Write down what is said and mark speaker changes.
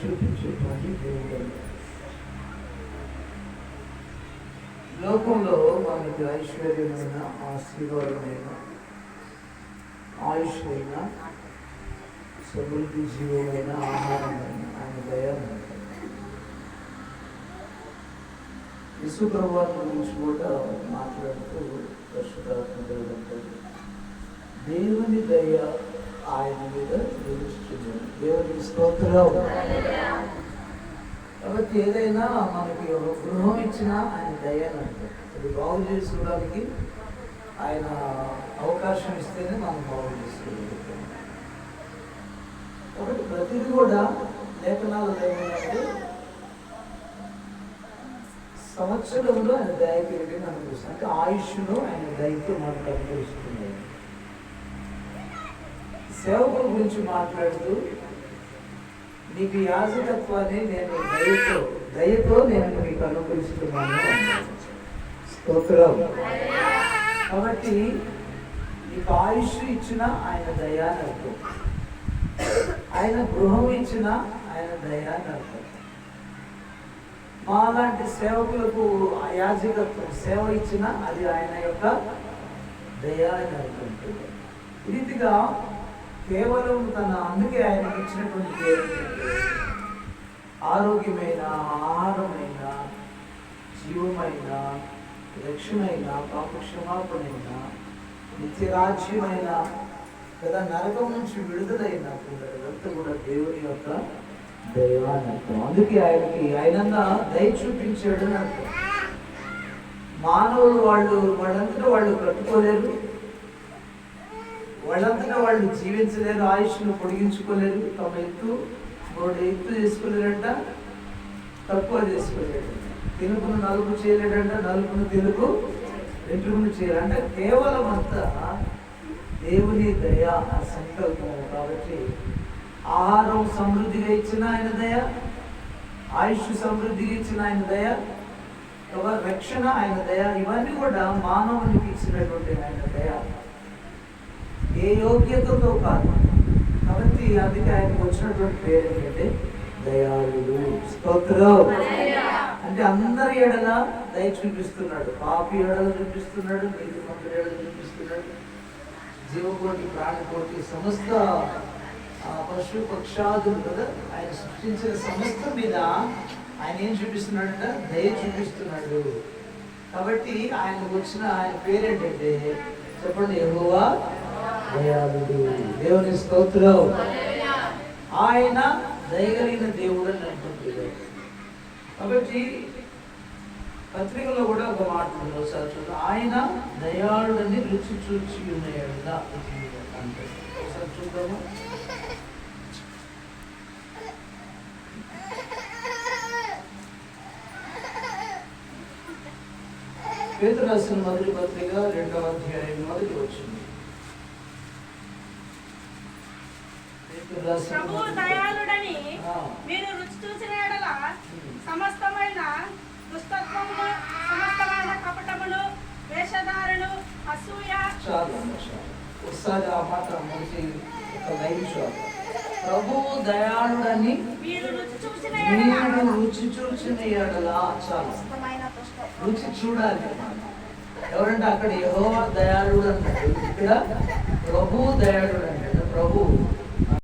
Speaker 1: చూపించేటువంటి దేవుడు. లోకంలో మనకి ఐశ్వర్యమైన ఆశీర్వాదమైన ఆయుష్మైన సమృద్ధి జీవమైన ఆహారమైన ఆయన దయ యశు ప్రభావం గురించి కూడా మాట్లాడుతూ పరిశుధాత్మ దేవుడు దేవుని దయ ఆయన మీద నిలుస్తుంది దేవునికి స్తోత్రం కాబట్టి ఏదైనా మనకి ఒక గృహం ఇచ్చినా ఆయన దయ్యానంటే అది బాగు చేసుకోవడానికి ఆయన అవకాశం ఇస్తేనే మనం బాగు చేసుకోగలుగుతాం. కాబట్టి ప్రతిదీ కూడా లేఖనాలు ఏమైనా సంవత్సరంలో ఆయన దయకి వెళ్ళి మనకు అంటే ఆయుష్ను ఆయన దయతో మనకు అనుభవిస్తున్నాయి సేవకుల గురించి మాట్లాడుతూ నీకు యాజకత్వాన్ని నేను దయతో దయతో నేను మీకు అనుకరిస్తున్నాను స్తోత్రం. కాబట్టి నీకు ఆయుష్ ఇచ్చిన ఆయన దయాన్ని అర్థం ఆయన గృహం ఇచ్చిన ఆయన దయాన్ని అర్థం మాలాంటి సేవకులకు ఆ యాజకత్వం సేవ ఇచ్చిన అది ఆయన యొక్క దయా అని అర్థం ఈ రీతిగా కేవలం తన అందుకే ఆయనకి ఇచ్చినటువంటి పేరు ఆరోగ్యమైన ఆహారమైన జీవమైన రక్షమైన పాపక్షమాపణైన నిత్యరాజ్యమైన కదా నరకం నుంచి విడుదలైన ఇదంతా కూడా దేవుని యొక్క దైవాన్ని అర్థం. అందుకే ఆయనకి ఆయనంగా దయ చూపించాడు అని అర్థం. మానవులు వాళ్ళు వాళ్ళంతటా వాళ్ళు కట్టుకోలేరు. వాళ్ళంతటా వాళ్ళు జీవించలేరు ఆయుష్ను పొడిగించుకోలేరు తమ ఎత్తు మూడు ఎత్తు చేసుకోలేరంట తక్కువ చేసుకోలేరు తెలుపును నలుపు చేయలేడంట నలుపును తెలుపు వెంట్రుకును చేయాలి. అంటే కేవలం అంతా దేవుని దయ ఆ సంకల్పం కాబట్టి ఆహారం సమృద్ధిగా ఇచ్చిన ఆయన దయ ఆయుష్ సమృద్ధిగా ఇచ్చిన ఆయన దయ రక్షణ ఆయన దయ ఇవన్నీ కూడా మానవునికి ఇచ్చినటువంటి ఆయన దయ. ఏ యోగ్యతతో కాదు. కాబట్టి అందుకే ఆయనకు వచ్చినటువంటి పేరు ఏంటంటే దయాళుడు. స్తోత్రం. అంటే అందరి ఎడల దయ చూపిస్తున్నాడు. పాపి ఎడల చూపిస్తున్నాడు. నీతి మంత్రి ఎడల చూపిస్తున్నాడు. జీవకోటి ప్రాణకోటి సమస్త పశు పక్షాదులు కదా ఆయన సృష్టించిన సమస్త మీద ఆయన ఏం చూపిస్తున్నాడంట? దయ చూపిస్తున్నాడు. కాబట్టి ఆయనకు వచ్చిన ఆయన పేరేంటంటే చెప్పండి యెహోవా దయాళుడు. దేవుని స్తోత్రం. ఆయన దయగలిగిన దేవుడు అని అంటుంది కాబట్టి పత్రికలో కూడా ఒక మాట ఉంది. ఒకసారి చూద్దాం ఆయన దయాళుడని రుచి చూచి ఉన్నాడు అంటే ఒకసారి చూద్దాము. పేదరు మొదటి పత్రిక రెండవ అధ్యాయం మొదటి వచ్చింది పేతురు రాసిన
Speaker 2: ప్రభు
Speaker 1: మొదటి
Speaker 2: దయాళుడని. మీరు రుచి చూసిన ఎడల సమస్తమైన దుష్టత్వము సమస్తమైన కపటములు వేషధారులు అసూయ.
Speaker 1: ఒకసారి ఆ మాట ఒక లైన్ ప్రభువు దయాళుడని
Speaker 2: మీరు రుచి చూసిన ఎడల
Speaker 1: చాలు. రుచి చూడాలి ఎవరంటే అక్కడ యెహోవా దయాళుడు అన్నాడు. ఇక్కడ ప్రభు దయాళుడు అంటాడు ప్రభు